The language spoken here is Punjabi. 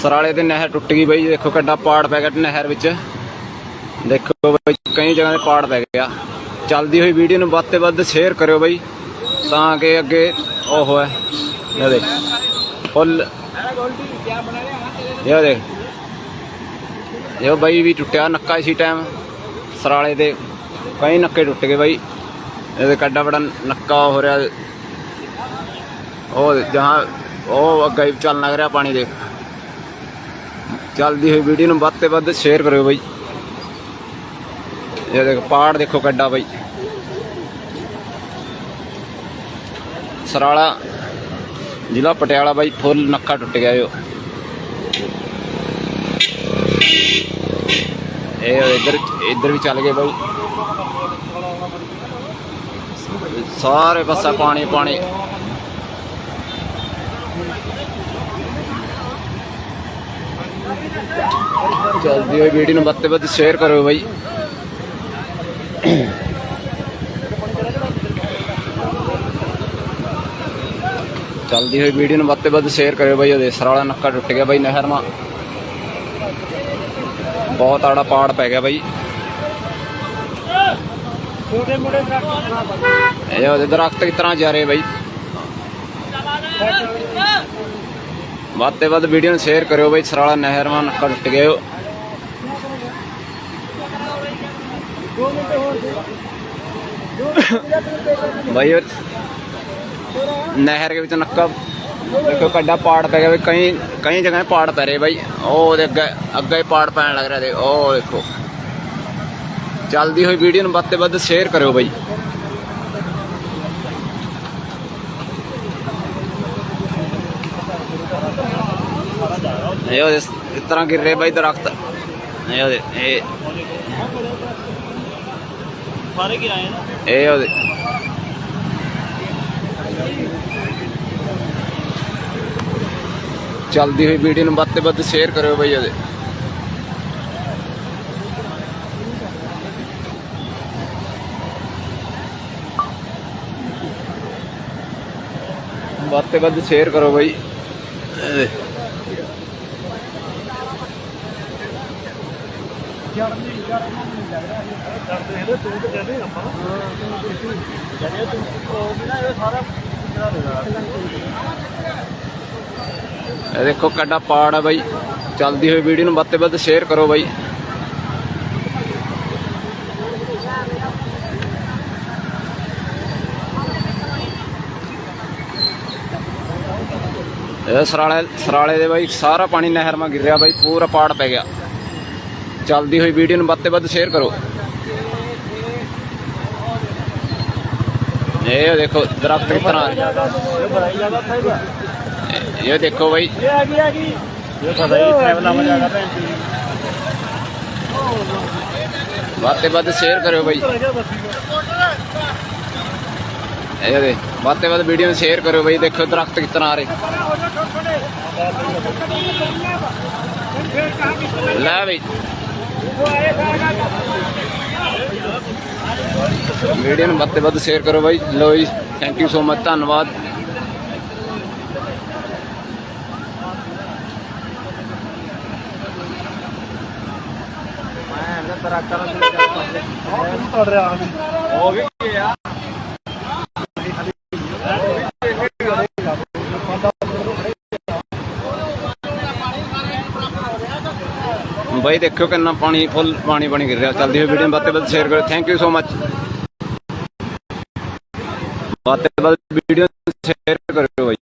ਸਰਾਲੇ ਤੇ ਨਹਿਰ ਟੁੱਟ ਗਈ ਬਈ, ਦੇਖੋ ਕਿੱਡਾ ਪਾੜ ਪੈ ਗਿਆ ਨਹਿਰ ਵਿੱਚ। ਦੇਖੋ ਬਈ, ਕਈ ਜਗ੍ਹਾ ਤੇ ਪਾੜ ਪੈ ਗਿਆ। ਚੱਲਦੀ ਹੋਈ ਵੀਡੀਓ ਨੂੰ ਵੱਧ ਤੇ ਵੱਧ ਸ਼ੇਅਰ ਕਰਿਓ ਬਈ, ਤਾਂ ਕਿ ਅੱਗੇ ਉਹ ਹੋਏ। ਇਹ ਦੇਖ, ਫੁੱਲ। ਇਹ ਦੇਖ। ਇਹ ਬਈ ਵੀ ਟੁੱਟਿਆ, ਨੱਕਾ ਇਸੀ ਟਾਈਮ ਸਰਾਲੇ ਦੇ ਕਈ ਨੱਕੇ ਟੁੱਟ ਗਏ ਬਈ। ਇਹਦੇ ਕੱਡਾ ਬੜਾ ਨੱਕਾ ਹੋ ਰਿਹਾ। ਉਹ ਜਹਾਂ, ਉਹ ਅੱਗੇ ਚੱਲਣ ਲੱਗ ਰਿਹਾ ਪਾਣੀ ਦੇਖ। ਚੱਲਦੀ ਹੋਈ ਵੀਡੀਓ ਨੂੰ ਵੱਧ ਤੇ ਵੱਧ ਸ਼ੇਅਰ ਕਰਿਓ ਬਾਈ। ਇਹ ਦੇਖ, ਪਹਾੜ ਦੇਖੋ ਕੱਡਾ ਬਾਈ। ਸਰਾਲਾ, ਜ਼ਿਲ੍ਹਾ ਪਟਿਆਲਾ ਬਾਈ, ਫੁੱਲ ਨੱਕਾ ਟੁੱਟ ਗਿਆ ਜੋ ਇਹ ਇੱਧਰ ਇੱਧਰ ਵੀ ਚੱਲ ਗਏ ਬਾਈ। ਸਾਰੇ ਪਾਸੇ ਪਾਣੀ ਪਾਣੀ। ਚੱਲਦੀ ਹੋਈ ਵੀਡੀਓ ਨੂੰ ਵੱਧ ਤੇ ਵੱਧ ਸ਼ੇਅਰ ਕਰੋ ਬਾਈ। ਚੱਲਦੀ ਹੋਈ ਵੀਡੀਓ ਨੂੰ ਵੱਧ ਤੇ ਵੱਧ ਸ਼ੇਅਰ ਕਰਿਓ ਬਾਈ, ਉਹਦੇ ਸਰਾਲਾ ਨੱਕਾ ਟੁੱਟ ਗਿਆ ਬਾਈ ਨਹਿਰ ਮਾ ਬਹੁਤ ਆੜਾ ਪਾੜ ਪੈ ਗਿਆ ਬਾਈ। ਛੋਟੇ ਮੋਟੇ ਟਰੱਕ ਇਹ ਉਹਦੇ ਦਰਖਤ ਕਿਸ ਤਰ੍ਹਾਂ ਜਾ ਰਹੇ ਬਾਈ? ਵੱਧ ਤੇ ਵੱਧ ਵੀਡੀਓ ਨੂੰ ਸ਼ੇਅਰ ਕਰਿਓ ਬਾਈ, ਸਰਾਲਾ ਨਹਿਰ ਮਾ ਨੱਕਾ ਟੁੱਟ ਗਿਆ ਬਾਈ ਨਹਿਰ ਦੇ ਵਿੱਚ ਨੱਕਾ, ਦੇਖੋ ਕੱਡਾ ਪਾੜ ਪੈ ਗਿਆ ਬਈ, ਕਈ ਕਈ ਜਗ੍ਹਾ ਪਾੜ ਪੈ ਰਹੇ ਬਾਈ। ਉਹ ਉਹਦੇ ਅੱਗੇ ਅੱਗੇ ਹੀ ਪਾੜ ਪੈਣ ਲੱਗ ਰਿਹਾ ਦੇ ਉਹ ਦੇਖੋ। ਚੱਲਦੀ ਹੋਈ ਵੀਡੀਓ ਨੂੰ ਵੱਧ ਤੇ ਵੱਧ ਸ਼ੇਅਰ ਕਰਿਓ ਬਾਈ। ਇਹ ਇਸ ਤਰ੍ਹਾਂ ਗਿਰ ਰਹੇ ਬਾਈ ਦਰਖਤ ਇਹ ਇਹ ਸਾਰੇ ਗਿਰਾਏ ਨਾ ਇਹ ਉਹਦੇ ਚੱਲਦੀ ਹੋਈ ਵੀਡੀਓ ਨੂੰ ਵੱਧ ਤੇ ਵੱਧ ਸ਼ੇਅਰ ਕਰਿਓ ਬਾਈ ਉਹਦੇ ਵੱਧ ਤੇ ਵੱਧ ਸ਼ੇਅਰ ਕਰੋ ਬਾਈ ਨਹੀਂ ਲੱਗ ਰਿਹਾ ਇਹ। ਕਰਦੇ ਇਹਦੇ ਤੂੰ ਤੇ ਕਹਿੰਦੇ ਆਪਾਂ। ਜਿਹੜੇ ਤੂੰ ਉਹ ਵੀ ਨਾ ਇਹ ਸਾਰਾ ਜਿਹੜਾ ਦੇਣਾ ਇਹ ਦੇਖੋ ਕੱਡਾ ਪਾੜ ਆ ਬਾਈ। ਚੱਲਦੀ ਹੋਈ ਵੀਡੀਓ ਨੂੰ ਵੱਧ ਤੇ ਵੱਧ ਸ਼ੇਅਰ ਕਰੋ ਬਾਈ। ਇਹ ਸਰਾਲੇ ਸਰਾਲੇ ਦੇ ਬਾਈ ਸਾਰਾ ਪਾਣੀ ਨਹਿਰ ਮਾ ਗਿਰ ਰਿਹਾ ਬਾਈ ਪੂਰਾ ਪਾੜ ਪੈ ਗਿਆ। ਚੱਲਦੀ ਹੋਈ ਵੀਡੀਓ ਨੂੰ ਵੱਧ ਤੇ ਵੱਧ ਸ਼ੇਅਰ ਕਰੋ ਇਹ ਦੇਖੋ ਦਰਖਤ ਕਿਸ ਤਰ੍ਹਾਂ ਇਹ ਬੜਾਈ ਜ਼ਿਆਦਾ ਫਾਇਦਾ ਇਹ ਦੇਖੋ ਬਾਈ ਇਹ ਆ ਗਈ ਆ ਗਈ ਇਹ ਪਤਾ ਹੀ ਟਰੈਵਲ ਆ ਜਾਗਾ ਭੈਣ ਜੀ ਵੱਧ ਤੇ ਵੱਧ ਸ਼ੇਅਰ ਕਰਿਓ ਬਾਈ ਇਹ ਦੇ ਵੱਧ ਤੇ ਵੱਧ ਵੀਡੀਓ ਨੂੰ ਸ਼ੇਅਰ ਵੀਡੀਓ ਨੂੰ ਵੱਧ ਤੇ ਵੱਧ ਸ਼ੇਅਰ ਕਰੋ ਬਾਈ। ਲੋ ਜੀ ਥੈਂਕ ਯੂ ਸੋ ਮਚ ਧੰਨਵਾਦ। ਹੋ ਗਈ ਆ ਬਾਈ, ਦੇਖਿਓ ਕਿੰਨਾ ਪਾਣੀ, ਫੁੱਲ ਪਾਣੀ ਪਾਣੀ ਗਿਰ ਰਿਹਾ। ਚੱਲਦੀ ਹੋਈ ਵੀਡੀਓ ਵੱਧ ਤੋਂ ਵੱਧ ਸ਼ੇਅਰ ਕਰੋ ਥੈਂਕ ਯੂ ਸੋ ਮਚ ਵੱਧ ਤੇ ਵੱਧ ਵੀਡੀਓ ਸ਼ੇਅਰ ਕਰਿਓ ਬਾਈ।